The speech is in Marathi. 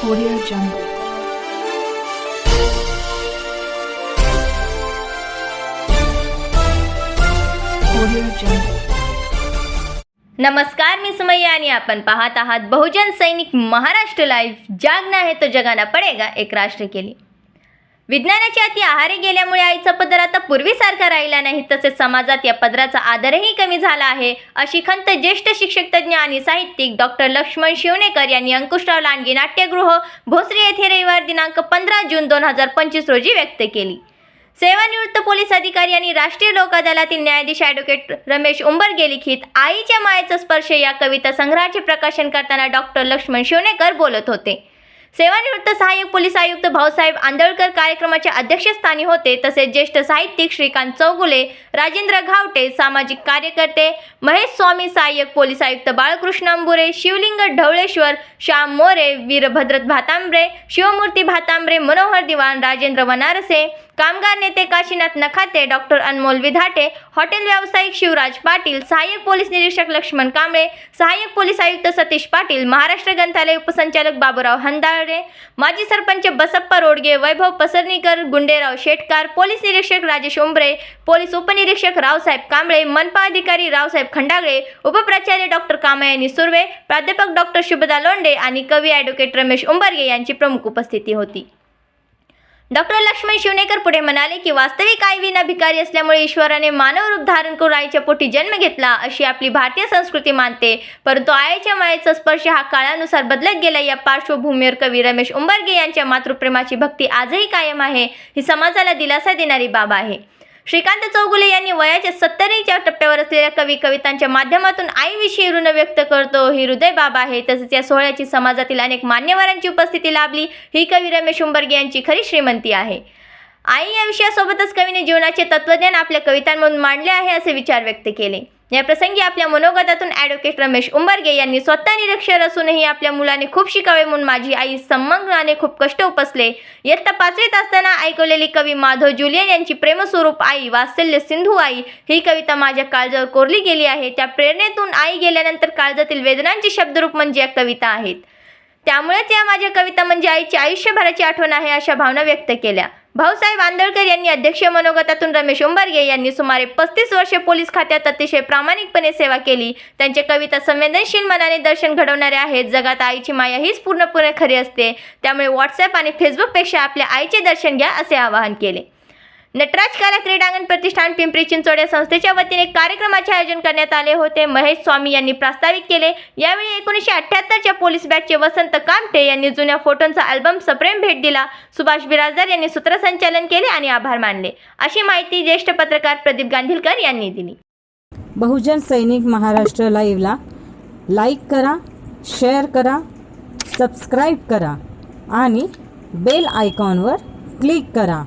Audio Jungle. Audio Jungle. नमस्कार मी सुमैया आणि आपण पाहत आहात बहुजन सैनिक महाराष्ट्र लाईव्ह जागना है तो जगाना पडेगा एक राष्ट्र के लिए विज्ञानाच्या अति आहारी गेल्यामुळे आईचा पदर आता पूर्वीसारखा राहिला नाही तसेच समाजात या पदराचा आदरही कमी झाला आहे अशी खंत ज्येष्ठ शिक्षक तज्ज्ञ आणि साहित्यिक डॉक्टर लक्ष्मण शिवणेकर यांनी अंकुशराव लांडगे नाट्यगृह भोसरी येथे रविवार दिनांक पंधरा जून दोन हजार पंचवीस रोजी व्यक्त केली. सेवानिवृत्त पोलीस अधिकारी आणि राष्ट्रीय लोक अदालतील न्यायाधीश ॲडव्होकेट रमेश उंबरगे लिखित आईच्या मायेचा स्पर्श या कविता संग्रहाचे प्रकाशन करताना डॉक्टर लक्ष्मण शिवणेकर बोलत होते. सेवानिवृत्त सहाय्यक पोलीस आयुक्त भाऊसाहेब आंदळकर कार्यक्रमाच्या अध्यक्षस्थानी होते. तसेच ज्येष्ठ साहित्यिक श्रीकांत चौगुले राजेंद्र घावटे सामाजिक कार्यकर्ते महेश स्वामी सहाय्यक पोलीस आयुक्त बाळकृष्ण अंबुरे शिवलिंग ढवळेश्वर श्याम मोरे वीरभद्रत भातांब्रे शिवमूर्ती भातांब्रे मनोहर दिवाण राजेंद्र वनारसे कामगार नेते काशीनाथ नखाते डॉक्टर अनमोल विधाटे हॉटेल व्यावसायिक शिवराज पाटील सहाय्यक पोलीस निरीक्षक लक्ष्मण कांबळे सहाय्यक पोलीस आयुक्त सतीश पाटील महाराष्ट्र ग्रंथालय उपसंचालक बाबूराव हंदाळे माजी सरपंच बसप्पा रोडगे वैभव पसरणीकर गुंडेराव शेटकार पोलीस निरीक्षक राजेश उंबरे पोलीस उपनिरीक्षक रावसाहेब कांबळे मनपा अधिकारी रावसाहेब खंडागळे उपप्राचार्य डॉक्टर कामयानी सुर्वे प्राध्यापक डॉक्टर शुभदा लोंडे आणि कवी ॲडव्होकेट रमेश उंबरगे यांची प्रमुख उपस्थिती होती. डॉक्टर लक्ष्मण शिवनेकर पुढे म्हणाले की वास्तविक आई विना भिकारी असल्यामुळे ईश्वराने मानव रूप धारण करून आईच्या पोटी जन्म घेतला अशी आपली भारतीय संस्कृती मानते. परंतु आईच्या मायेचा स्पर्श हा काळानुसार बदलत गेला. या पार्श्वभूमीवर कवी रमेश उंबरगे यांच्या मातृप्रेमाची भक्ती आजही कायम आहे. ही समाजाला दिलासा देणारी बाब आहे. श्रीकांत चौगुले यांनी वयाच्या सत्तरीच्या टप्प्यावर असलेल्या कवी कवितांच्या माध्यमातून आईविषयी ऋण व्यक्त करतो. ही हृदय बाब आहे. तसेच या सोहळ्याची समाजातील अनेक मान्यवरांची उपस्थिती लाभली. ही कवी रमेश उंबर्गे यांची खरी श्रीमंती आहे. आई या विषयासोबतच कवीने जीवनाचे तत्वज्ञान आपल्या कवितांमधून मांडले आहे असे विचार व्यक्त केले. या प्रसंगी आपल्या मनोगतातून ॲडव्होकेट रमेश उंबरगे यांनी स्वतः निरक्षर असूनही आपल्या मुलाने खूप शिकावे म्हणून माझी आई संमग्नाने खूप कष्ट उपसले. इयत्ता पाचवीत असताना ऐकवलेली कवी माधव जुलियन यांची प्रेमस्वरूप आई वात्सल्य सिंधू आई ही कविता माझ्या काळजावर कोरली गेली आहे. त्या प्रेरणेतून आई गेल्यानंतर काळजातील वेदनांचे शब्दरूप म्हणजे या कविता आहेत. त्यामुळेच या माझ्या कविता म्हणजे आईची आयुष्यभराची आठवण आहे अशा भावना व्यक्त केल्या. भाऊसाहेब आंदळकर यांनी अध्यक्षीय मनोगतातून रमेश उंबर्गे यांनी सुमारे पस्तीस वर्षे पोलीस खात्यात अतिशय प्रामाणिकपणे सेवा केली. त्यांच्या कविता संवेदनशील मनाने दर्शन घडवणाऱ्या आहेत. जगात आईची माया हीच पूर्णपणे खरी असते. त्यामुळे व्हॉट्सअप आणि फेसबुकपेक्षा आपल्या आईचे दर्शन घ्या असे आवाहन केले. नटराज कला क्रीडांगण प्रतिष्ठान पिंपरी चिंचवड या संस्थेच्या वतीने कार्यक्रमाचे आयोजन करण्यात आले होते. महेश स्वामी यांनी प्रास्ताविक केले. यावेळी एकोणीसशे अठ्ठ्याहत्तरच्या पोलीस बॅचचे वसंत कामटे यांनी जुन्या फोटोंचा अल्बम सप्रेम भेट दिला. सुभाष बिराजदार यांनी सूत्रसंचालन केले आणि आभार मानले. अशी माहिती ज्येष्ठ पत्रकार प्रदीप गांधीलकर यांनी दिली. बहुजन सैनिक महाराष्ट्र लाईव्हला लाईक करा शेअर करा सबस्क्राईब करा आणि बेल आयकॉनवर क्लिक करा.